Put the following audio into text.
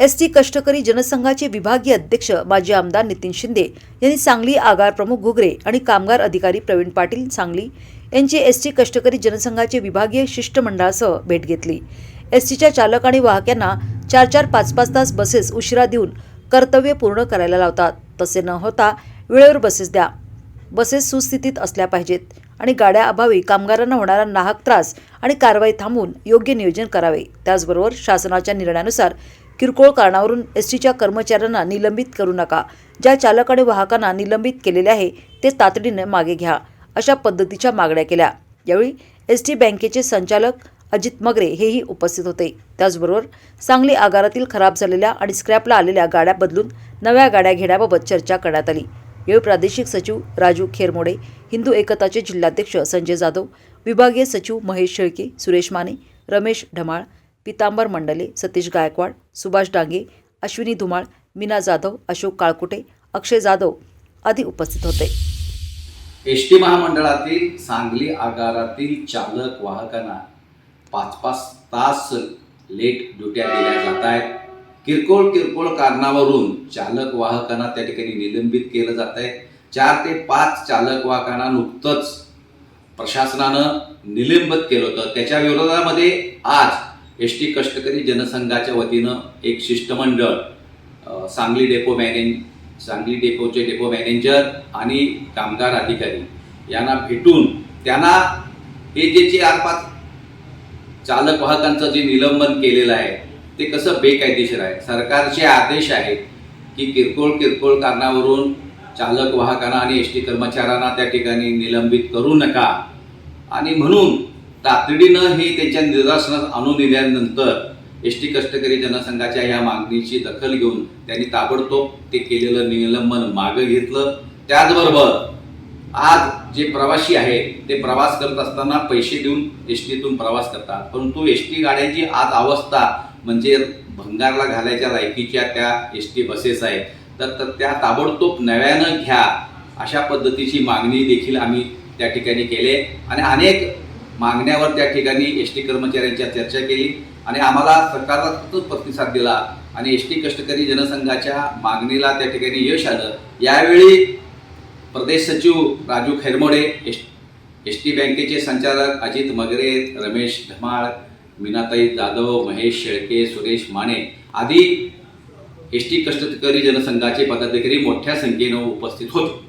S T कष्टकरी जनसंघाचे विभागीय अध्यक्ष माजी आमदार नितीन शिंदे यांनी सांगली आगार प्रमुख घुगरे आणि कामगार अधिकारी प्रवीण पाटील सांगली यांची एस टी कष्टकरी जनसंघाचे विभागीय शिष्टमंडळासह भेट घेतली. एस टीच्या चालक आणि वाहक्यांना चार चार पाच पाच तास बसेस उशिरा देऊन कर्तव्य पूर्ण करायला लावतात. तसे न होता वेळेवर बसेस द्या. बसेस सुस्थितीत असल्या पाहिजेत आणि गाड्या अभावी कामगारांना होणारा नाहक त्रास आणि कारवाई थांबवून योग्य नियोजन करावे. त्याचबरोबर शासनाच्या निर्णयानुसार किरकोळ कारणावरून एस टीच्या कर्मचाऱ्यांना निलंबित करू नका. ज्या चालक आणि वाहकांना निलंबित केलेले आहे ते तातडीने मागे घ्या अशा पद्धतीच्या मागण्या केल्या. यावेळी एस टी बँकेचे संचालक अजित मगरे हेही उपस्थित होते. त्याचबरोबर सांगली आगारातील खराब झालेल्या आणि स्क्रॅपला आलेल्या गाड्या बदलून नव्या गाड्या घेण्याबाबत चर्चा करण्यात आली. यावेळी प्रादेशिक सचिव राजू खेरमोडे हिंदू एकताचे जिल्हाध्यक्ष संजय जाधव विभागीय सचिव महेश शेळके सुरेश माने रमेश ढमाळ पितांबर मंडले सतीश गायकवाड सुभाष डांगे अश्विनी धुमाळ मीना जाधव अशोक काळकुटे अक्षय जाधव आदी उपस्थित होते. एस टी महामंडळातील सांगली आगारातील चालक वाहकांना पाच पाच तास लेट ड्युट्या दिल्या जात आहेत. किरकोळ किरकोळ कारणावरून चालक वाहकांना त्या ठिकाणी निलंबित केलं जात आहे. चार ते पाच चालक वाहकांना नुकतंच प्रशासनानं निलंबित केलं होतं. त्याच्या विरोधामध्ये आज एस टी कष्टकरी जनसंघाच्या वतीनं एक शिष्टमंडळ सांगली डेपो मॅनेज सांगली डेपोचे डेपो मॅनेजर आणि कामगार अधिकारी यांना भेटून त्यांना हे जे जे आर पाच चालक वाहकांचं जे निलंबन केलेलं आहे ते कसं बेकायदेशीर आहे? सरकारचे आदेश आहेत की किरकोळ किरकोळ कारणावरून चालक वाहकांना आणि एस टी कर्मचाऱ्यांना त्या ठिकाणी निलंबित करू नका. आणि म्हणून तातडीनं हे त्यांच्या निदर्शनास आणून दिल्यानंतर एस टी कष्टकरी जनसंघाच्या या मागणीची दखल घेऊन त्यांनी ताबडतोब ते केलेलं निलंबन मागं घेतलं. त्याचबरोबर आज जे प्रवासी आहेत ते प्रवास करत असताना पैसे देऊन एस टीतून प्रवास करतात. परंतु एस टी गाड्यांची आज अवस्था म्हणजे भंगारला घालायच्या लायकीच्या त्या एस टी बसेस आहेत. तर तर त्या ताबडतोब नव्यानं घ्या अशा पद्धतीची मागणी देखील आम्ही त्या ठिकाणी केले आणि अनेक मागण्यावर त्या ठिकाणी एस टी कर्मचाऱ्यांच्या चर्चा केली आणि आम्हाला सकारात्मक प्रतिसाद दिला. आणि एस टी कष्टकरी जनसंघाच्या मागणीला त्या ठिकाणी यश आलं. यावेळी प्रदेश सचिव Raju Khairmode S S T बँकेचे संचालक अजित मगरे रमेश धमाळ मीनाताई जाधव महेश शेळके सुरेश माने आदी एस टी कष्टकरी जनसंघाचे पदाधिकारी मोठ्या संख्येनं उपस्थित होते.